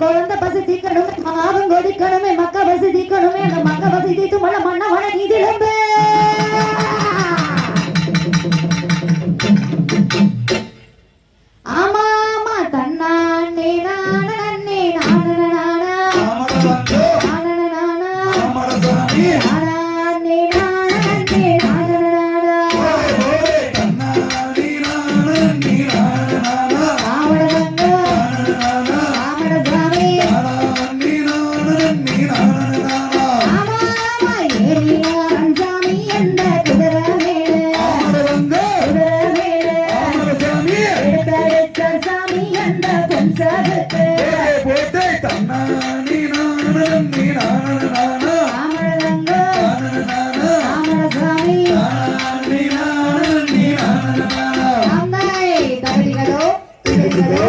குழந்தை பசி தீக்கணுமே மகாவும் கொதிக்கணுமே மக்க பசி தீக்கணுமே அந்த மக்க பசி தீத்து மழை மண்ண வன நீதிலம்பு ஆமா ஆமா தன்னானே நான நன்னே நான நான நான நான పోతే తన్నా నీ నాన్న నీ నాన్న నాన్న అమ్మాయి తల్లిగలో తల్లిగలో